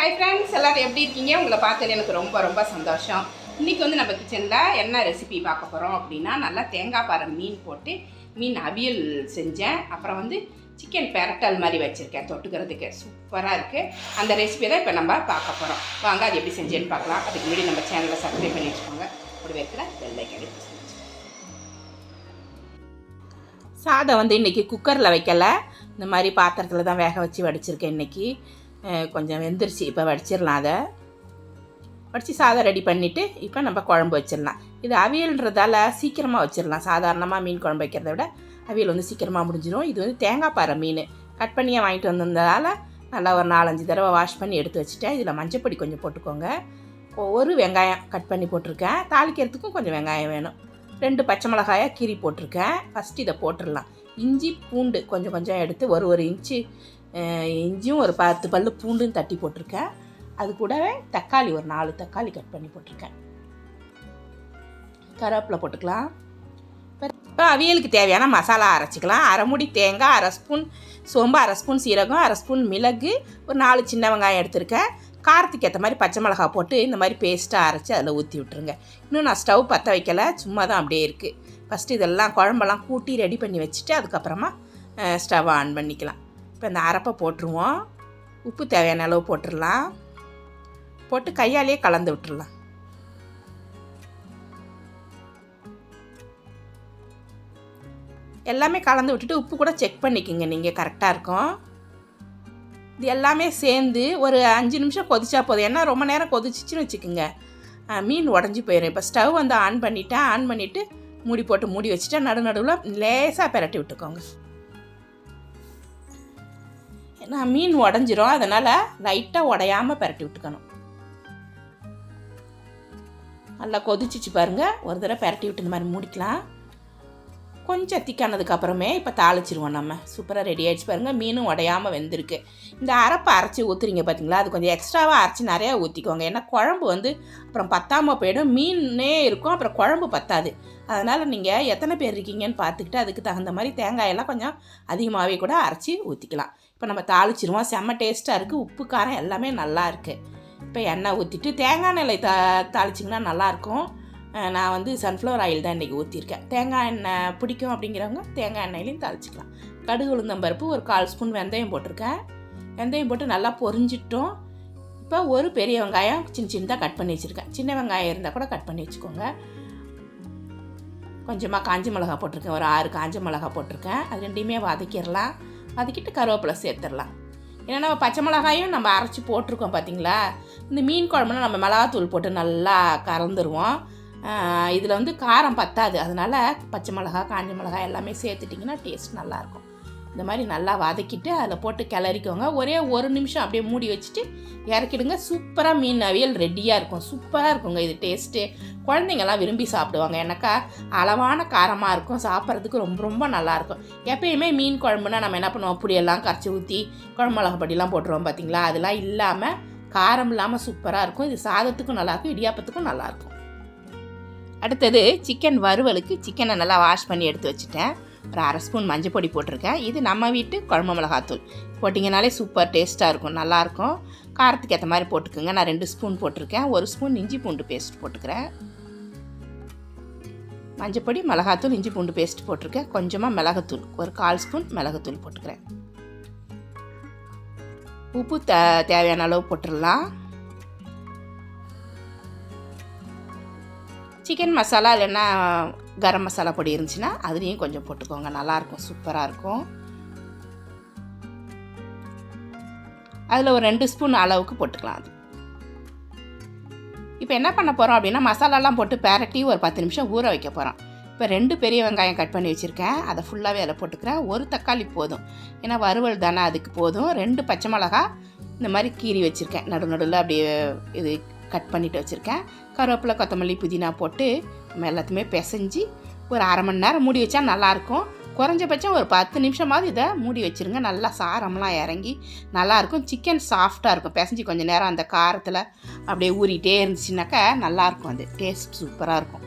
Hi friends எல்லாரும் எப்படி இருக்கீங்க? உங்களை பார்த்தது எனக்கு ரொம்ப ரொம்ப சந்தோஷம். இன்றைக்கி வந்து நம்ம கிச்சனில் என்ன ரெசிபி பார்க்க போகிறோம் அப்படின்னா நல்லா தேங்காய் பாறை மீன் போட்டு மீன் அவியல் செஞ்சேன். அப்புறம் வந்து சிக்கன் பெரட்டல் மாதிரி வச்சுருக்கேன் தொட்டுக்கிறதுக்கு. சூப்பராக இருக்குது அந்த ரெசிபி தான் இப்போ நம்ம பார்க்க போகிறோம் வாங்க அது எப்படி செஞ்சேன்னு பார்க்கலாம். அதுக்கு முன்னாடி நம்ம சேனலை சப்ஸ்கிரைப் பண்ணி வச்சுக்கோங்க. ஒரு வைக்கிற வெள்ளை கிடைக்கும் சாதம் வந்து இன்றைக்கி குக்கரில் வைக்கல. இந்த மாதிரி பாத்திரத்தில் தான் வேக வச்சு வடிச்சிருக்கேன் இன்றைக்கி கொஞ்சம் வெந்துருச்சு. இப்போ வடிச்சிடலாம் அதை. வடித்து சாதம் ரெடி பண்ணிவிட்டு இப்போ நம்ம குழம்பு வச்சிடலாம் இது அவியல்ன்றதால சீக்கிரமாக வச்சிடலாம் சாதாரணமாக மீன் குழம்பு வைக்கிறத விட அவியல் வந்து சீக்கிரமாக முடிஞ்சிடும் இது வந்து தேங்காய் பாறை மீன். கட் பண்ணியே வாங்கிட்டு வந்திருந்ததால் நல்லா ஒரு நாலஞ்சு தடவை வாஷ் பண்ணி எடுத்து வச்சுட்டேன். இதில் மஞ்சப்பொடி கொஞ்சம் போட்டுக்கோங்க. ஒரு வெங்காயம் கட் பண்ணி போட்டிருக்கேன். தாளிக்கிறதுக்கும் கொஞ்சம் வெங்காயம் வேணும். ரெண்டு பச்சை மிளகாயாக கீரி போட்டிருக்கேன். ஃபஸ்ட்டு இதை போட்டுடலாம் இஞ்சி பூண்டு கொஞ்சம் கொஞ்சம் எடுத்து ஒரு ஒரு இன்ச்சு இஞ்சியும் ஒரு பத்து பல் பூண்டும் தட்டி போட்டிருக்கேன். அது கூடவே தக்காளி ஒரு நாலு தக்காளி கட் பண்ணி போட்டிருக்கேன். கருவேப்பிலை போட்டுக்கலாம். இப்போ அவியலுக்கு தேவையான மசாலா அரைச்சிக்கலாம். அரை மூடி தேங்காய் அரை ஸ்பூன் சோம்பு அரை ஸ்பூன் சீரகம் அரை ஸ்பூன் மிளகு ஒரு நாலு சின்ன வெங்காயம் எடுத்திருக்கேன். காரத்துக்கு ஏற்ற மாதிரி பச்சை மிளகா போட்டு இந்த மாதிரி பேஸ்ட்டாக அரைச்சி அதில் ஊற்றி விட்ருங்க இன்னும் நான் ஸ்டவ் பற்ற வைக்கலை சும்மா தான் அப்படியே இருக்குது ஃபஸ்ட்டு இதெல்லாம் குழம்பெல்லாம் கூட்டி ரெடி பண்ணி வச்சுட்டு அதுக்கப்புறமா ஸ்டவ் ஆன் பண்ணிக்கலாம். இப்போ இந்த அரைப்பை போட்டுருவோம். உப்பு தேவையான அளவு போட்டுடலாம். போட்டு கையாலேயே கலந்து விட்டுடலாம். எல்லாமே கலந்து விட்டுட்டு உப்பு கூட செக் பண்ணிக்கோங்க. நீங்கள் கரெக்டாக இருக்கும். இது எல்லாமே சேர்ந்து ஒரு அஞ்சு நிமிஷம் கொதிச்சா போதும். ஏன்னா ரொம்ப நேரம் கொதிச்சிச்சுன்னு வச்சுக்கோங்க. மீன் உடஞ்சி போயிடும் இப்போ ஸ்டவ் வந்து ஆன் பண்ணிவிட்டேன் ஆன் பண்ணிவிட்டு மூடி போட்டு மூடி வச்சுட்டா நடு நடுவில் லேசாக பிரட்டி விட்டுக்கோங்க. நான் மீன் உடஞ்சிரும் அதனால் லைட்டாக உடையாமல் பிரட்டி விட்டுக்கணும். நல்லா கொதிச்சிச்சு பாருங்கள் ஒரு தடவை பிரட்டி விட்டு இந்த மாதிரி மூடிக்கலாம். கொஞ்சம் திக்கானதுக்கப்புறமே இப்போ தாளிச்சிருவோம் நம்ம. சூப்பராக ரெடி ஆகிடுச்சு பாருங்கள் மீனும் உடையாமல் வெந்திருக்கு. இந்த அரைப்பை அரைச்சி ஊற்றுறீங்க பார்த்தீங்களா அது கொஞ்சம் எக்ஸ்ட்ராவாக அரைச்சி நிறையா ஊற்றிக்கோங்க ஏன்னா குழம்பு வந்து அப்புறம் பத்தாமல் போயிடும். மீனே இருக்கும் அப்புறம் குழம்பு பத்தாது. அதனால் நீங்கள் எத்தனை பேர் இருக்கீங்கன்னு பார்த்துக்கிட்டு அதுக்கு தகுந்த மாதிரி தேங்காயெல்லாம் கொஞ்சம் அதிகமாகவே கூட அரைச்சி ஊற்றிக்கலாம் இப்போ நம்ம தாளிச்சிருவோம். செம்ம டேஸ்ட்டாக இருக்குது உப்பு காரம் எல்லாமே நல்லா இருக்குது இப்போ எண்ணெய் ஊற்றிட்டு தேங்காய் எண்ணெய் தா தாளிச்சிங்கன்னா நல்லாயிருக்கும் நான் வந்து சன்ஃப்ளவர் ஆயில் தான் இன்றைக்கி ஊற்றிருக்கேன் தேங்காய் எண்ணெய் பிடிக்கும் அப்படிங்கிறவங்க தேங்காய் எண்ணெயிலையும் தாளிச்சிக்கலாம். கடுகு உளுந்தம்பருப்பு ஒரு கால் ஸ்பூன் வெந்தயம் போட்டிருக்கேன். வெந்தயம் போட்டு நல்லா பொரிஞ்சிட்டோம். இப்போ ஒரு பெரிய வெங்காயம் சின்ன சின்னதாக கட் பண்ணி வச்சுருக்கேன். சின்ன வெங்காயம் இருந்தால் கூட கட் பண்ணி வச்சுக்கோங்க. கொஞ்சமாக காஞ்ச மிளகா போட்டிருக்கேன். ஒரு ஆறு காஞ்ச மிளகா போட்டிருக்கேன். அது ரெண்டையுமே வதக்கிடலாம். அதுக்கிட்ட கருவேப்பிலை சேர்த்துடலாம். ஏன்னா நம்ம பச்சை மிளகாயும் நம்ம அரைச்சி போட்டிருக்கோம் பார்த்தீங்களா இந்த மீன் குழம்புனா நம்ம மிளகாத்தூள் போட்டு நல்லா கறந்துருவோம். இதில் வந்து காரம் பத்தாது. அதனால் பச்சை மிளகா காஞ்ச மிளகா எல்லாமே சேர்த்துட்டிங்கன்னா டேஸ்ட் நல்லாயிருக்கும் இந்த மாதிரி நல்லா வதக்கிட்டு அதில் போட்டு கிளறிக்கோங்க. ஒரே ஒரு நிமிஷம் அப்படியே மூடி வச்சுட்டு இறக்கிடுங்க. சூப்பராக மீன் அவியல் ரெடியாக இருக்கும். சூப்பராக இருக்குங்க இது டேஸ்ட்டு குழந்தைங்கள்லாம் விரும்பி சாப்பிடுவாங்க. எனக்கா அளவான காரமாக இருக்கும். சாப்பிட்றதுக்கு ரொம்ப ரொம்ப நல்லாயிருக்கும் எப்பயுமே மீன் குழம்புனா நம்ம என்ன பண்ணுவோம்? புளியெல்லாம் கரைச்சி ஊற்றி குழம்பு போட்டுருவோம் பார்த்தீங்களா அதெல்லாம் இல்லாமல் காரம் இல்லாமல் சூப்பராக இருக்கும். இது சாதத்துக்கும் நல்லாயிருக்கும் இடியாப்பத்துக்கும் நல்லாயிருக்கும் அடுத்தது சிக்கன் வறுவலுக்கு சிக்கனை நல்லா வாஷ் பண்ணி எடுத்து வச்சுட்டேன். ஒரு அரை ஸ்பூன் மஞ்சள் பொடி போட்டிருக்கேன். இது நம்ம வீட்டு குழம்பு மிளகாத்தூள். போட்டிங்கனாலே சூப்பர் டேஸ்ட்டாக இருக்கும் நல்லாயிருக்கும். காரத்துக்கு ஏற்ற மாதிரி போட்டுக்கோங்க. நான் ரெண்டு ஸ்பூன் போட்டிருக்கேன். ஒரு ஸ்பூன் இஞ்சி பூண்டு பேஸ்ட் போட்டுக்கிறேன். மஞ்சப்பொடி மிளகாத்தூள் இஞ்சி பூண்டு பேஸ்ட் போட்டிருக்கேன். கொஞ்சமாக மிளகுத்தூள் ஒரு கால் ஸ்பூன் மிளகுத்தூள் போட்டுக்கிறேன். உப்பு தே தேவையான அளவு போட்டுடலாம். சிக்கன் மசாலா இல்லைன்னா கரம் மசாலா பொடி இருந்துச்சுன்னா அதுலேயும் கொஞ்சம் போட்டுக்கோங்க. நல்லாயிருக்கும் சூப்பராக இருக்கும் அதில் ஒரு ரெண்டு ஸ்பூன் அளவுக்கு போட்டுக்கலாம் அது. இப்போ என்ன பண்ண போகிறோம் அப்படின்னா மசாலாலாம் போட்டு பெரட்டி ஒரு பத்து நிமிஷம் ஊற வைக்க போகிறோம் இப்போ ரெண்டு பெரிய வெங்காயம் கட் பண்ணி வச்சுருக்கேன். அதை ஃபுல்லாகவே அதில் போட்டுக்கிறேன். ஒரு தக்காளி போதும். ஏன்னா வறுவல் தானே அதுக்கு போதும். ரெண்டு பச்சை மிளகா இந்த மாதிரி கீறி வச்சுருக்கேன். நடு நடுவில் அப்படியே இது கட் பண்ணிட்டு வச்சுருக்கேன். கருவேப்பிலை கொத்தமல்லி புதினா போட்டு நம்ம எல்லாத்தையுமே பிசைஞ்சு ஒரு அரை மணி நேரம் மூடி வச்சா நல்லாயிருக்கும். குறைஞ்சபட்சம் ஒரு பத்து நிமிஷமாவது இதை மூடி வச்சுருங்க. நல்லா சாரம்லாம் இறங்கி நல்லாயிருக்கும். சிக்கன் சாஃப்டாக இருக்கும். பிசைஞ்சு கொஞ்சம் நேரம் அந்த காரத்தில் அப்படியே ஊறிட்டே இருந்துச்சுனாக்கா நல்லாயிருக்கும் அது. டேஸ்ட் சூப்பராக இருக்கும்.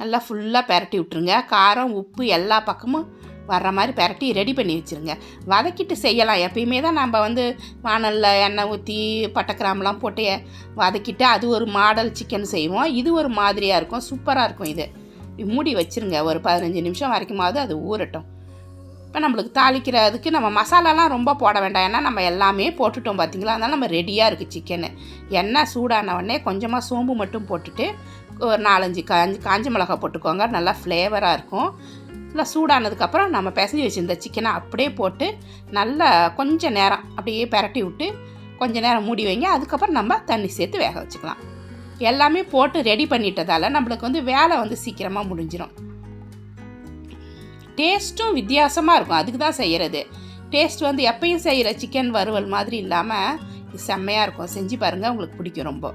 நல்லா ஃபுல்லாக பெரட்டி விட்ருங்க காரம் உப்பு எல்லா பக்கமும் வர்ற மாதிரி பரட்டி ரெடி பண்ணி வச்சுருங்க. வதக்கிட்டு செய்யலாம். எப்பயுமே தான் நம்ம வந்து வானலில் எண்ணெய் ஊற்றி பட்டைக்கிராமெலாம் போட்டு வதக்கிட்டு அது ஒரு மாடல் சிக்கன் செய்வோம். இது ஒரு மாதிரியாக இருக்கும். சூப்பராக இருக்கும் இது. மூடி வச்சுருங்க. ஒரு பதினஞ்சு நிமிஷம் வரைக்குமாவது அது ஊறட்டும். இப்போ நம்மளுக்கு தாளிக்கிறதுக்கு நம்ம மசாலாலாம் ரொம்ப போட வேண்டாம். ஏன்னா நம்ம எல்லாமே போட்டுட்டோம் பார்த்தீங்களா அதனால் நம்ம ரெடியாக இருக்குது சிக்கனு எண்ணெய் சூடான உடனே கொஞ்சமாக சோம்பு மட்டும் போட்டுட்டு ஒரு நாலஞ்சு காஞ்சி காஞ்ச மிளகா போட்டுக்கோங்க. நல்லா ஃப்ளேவராக இருக்கும். நல்லா சூடானதுக்கப்புறம் நம்ம பிசைஞ்சு வச்சுருந்த சிக்கனை அப்படியே போட்டு நல்லா கொஞ்சம் நேரம் அப்படியே பரட்டி விட்டு கொஞ்சம் நேரம் மூடி வைங்க. அதுக்கப்புறம் நம்ம தண்ணி சேர்த்து வேக வச்சுக்கலாம். எல்லாமே போட்டு ரெடி பண்ணிட்டதால் நம்மளுக்கு வந்து வேலை வந்து சீக்கிரமாக முடிஞ்சிடும் டேஸ்ட்டும் வித்தியாசமாக இருக்கும். அதுக்கு தான் செய்கிறது டேஸ்ட் வந்து எப்பயும் செய்கிற சிக்கன் வறுவல் மாதிரி இல்லாமல் செம்மையாக இருக்கும். செஞ்சு பாருங்கள் உங்களுக்கு பிடிக்கும் ரொம்ப.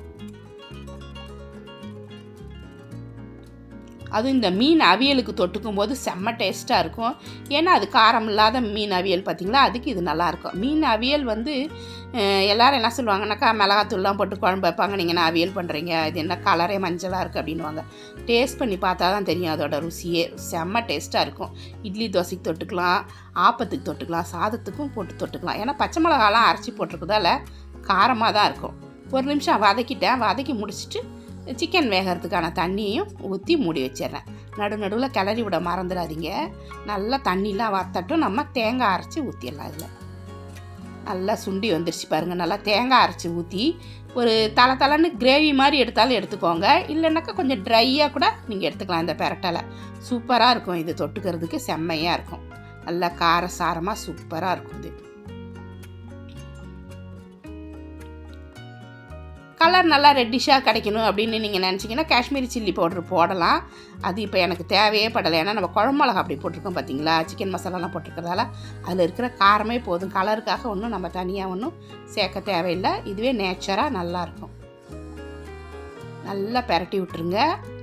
அதுவும் இந்த மீன் அவியலுக்கு தொட்டுக்கும் போது செம்ம டேஸ்ட்டாக இருக்கும். ஏன்னா அது காரம் இல்லாத மீன் அவியல் பார்த்திங்களா? அதுக்கு இது நல்லாயிருக்கும் மீன் அவியல் வந்து எல்லோரும் என்ன சொல்லுவாங்கனாக்கா மிளகாத்தூள்லாம் போட்டு குழம்பு வைப்பாங்க. நீங்கள் என்ன அவியல் பண்ணுறீங்க இது என்ன கலரே மஞ்சளாக இருக்குது அப்படின்வாங்க டேஸ்ட் பண்ணி பார்த்தா தான் தெரியும் அதோட ருசியே. செம்ம டேஸ்ட்டாக இருக்கும். இட்லி தோசைக்கு தொட்டுக்கலாம் ஆப்பத்துக்கு தொட்டுக்கலாம் சாதத்துக்கும் போட்டு தொட்டுக்கலாம். ஏன்னா பச்சை மிளகாலாம் அரைச்சி போட்டிருக்கதால காரமாக தான் இருக்கும். ஒரு நிமிஷம் வதக்கிட்டேன். வதக்கி முடிச்சுட்டு சிக்கன் வேகிறதுக்கான தண்ணியையும் ஊற்றி மூடி வச்சிடுறேன். நடு நடுவில் கிளறி விட மறந்துடாதீங்க. நல்லா தண்ணிலாம் வத்தட்டும் நம்ம தேங்காய் அரைச்சி ஊற்றிடலாம் அதில் நல்லா சுண்டி வந்துருச்சு பாருங்கள் நல்லா தேங்காய் அரைச்சி ஊற்றி ஒரு தலை தலைன்னு கிரேவி மாதிரி எடுத்தாலும் எடுத்துக்கோங்க. இல்லைன்னாக்கா கொஞ்சம் ட்ரையாக கூட நீங்கள் எடுத்துக்கலாம் இந்த பெரட்டலை. சூப்பராக இருக்கும் இது தொட்டுக்கிறதுக்கு செம்மையாக இருக்கும். நல்லா கார சாரமாக சூப்பராக இருக்கும் இது. கலர் நல்லா ரெட்டிஷாக கிடைக்கணும் அப்படின்னு நீங்கள் நினச்சிங்கன்னா காஷ்மீரி சில்லி பவுட்ரு போடலாம். அது இப்போ எனக்கு தேவையே படலை. ஏன்னா நம்ம குழம்பு அப்படி போட்டிருக்கோம் பார்த்தீங்களா சிக்கன் மசாலாலாம் போட்டிருக்கிறதால அதில் இருக்கிற காரமே போதும். கலருக்காக ஒன்றும் நம்ம தனியாக ஒன்றும் சேர்க்க தேவையில்லை. இதுவே நேச்சராக நல்லாயிருக்கும் நல்லா பெரட்டி விட்டுருங்க.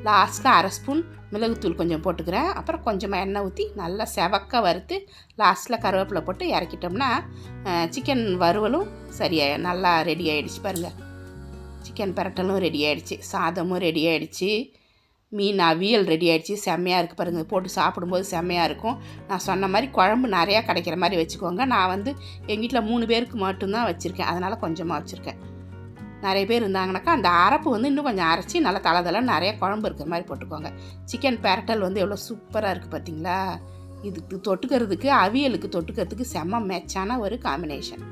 லாஸ்ட்டில் அரை ஸ்பூன் மிளகுத்தூள் கொஞ்சம் போட்டுக்கிறேன். அப்புறம் கொஞ்சமாக எண்ணெய் ஊற்றி நல்லா செவக்க வறுத்து லாஸ்ட்டில் கருவேப்பிலை போட்டு இறக்கிட்டோம்னா சிக்கன் வறுவலும் சரியாக நல்லா ரெடி ஆகிடுச்சு பாருங்கள் சிக்கன் பரட்டலும் ரெடி ஆகிடுச்சி சாதமும் ரெடி ஆகிடுச்சி மீன் அவியல் ரெடி ஆகிடுச்சி செம்மையாக இருக்குது பாருங்கள் போட்டு சாப்பிடும்போது செம்மையாக இருக்கும். நான் சொன்ன மாதிரி குழம்பு நிறையா கிடைக்கிற மாதிரி வச்சுக்கோங்க. நான் வந்து எங்கள் வீட்டில் மூணு பேருக்கு மட்டும்தான் வச்சுருக்கேன். அதனால் கொஞ்சமாக வச்சுருக்கேன். நிறைய பேர் இருந்தாங்கனாக்கா அந்த அரப்பு வந்து இன்னும் கொஞ்சம் அரைச்சி நல்லா தலை தலை நிறைய குழம்பு இருக்கிற மாதிரி போட்டுக்கோங்க. சிக்கன் பெரட்டல் வந்து எவ்வளோ சூப்பராக இருக்குது பார்த்தீங்களா இதுக்கு தொட்டுக்கிறதுக்கு அவியலுக்கு தொட்டுக்கிறதுக்கு செம்ம மேட்சான ஒரு காம்பினேஷன்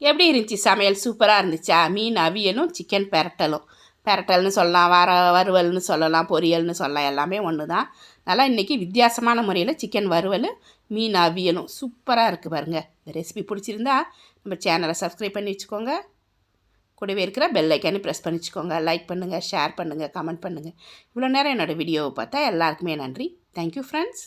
எப்படி இருந்துச்சு சமையல்? சூப்பராக இருந்துச்சா? மீன் அவியலும் சிக்கன் பெரட்டலும். பெரட்டல்னு சொல்லலாம் வர வறுவல்னு சொல்லலாம் பொரியல்னு சொல்லலாம் எல்லாமே ஒன்று தான் நல்லா இன்றைக்கி வித்தியாசமான முறையில் சிக்கன் வறுவல் மீன் அவியலும் சூப்பராக இருக்குது பாருங்கள் இந்த ரெசிபி பிடிச்சிருந்தா நம்ம சேனலை சப்ஸ்கிரைப் பண்ணி வச்சுக்கோங்க. கூடவே இருக்கிற பெல் ஐக்கானு ப்ரெஸ் பண்ணி வச்சுக்கோங்க. லைக் பண்ணுங்கள் ஷேர் பண்ணுங்கள் கமெண்ட் பண்ணுங்கள் இவ்வளோ நேரம் என்னோடய வீடியோவை பார்த்தா எல்லாருக்குமே நன்றி. Thank you friends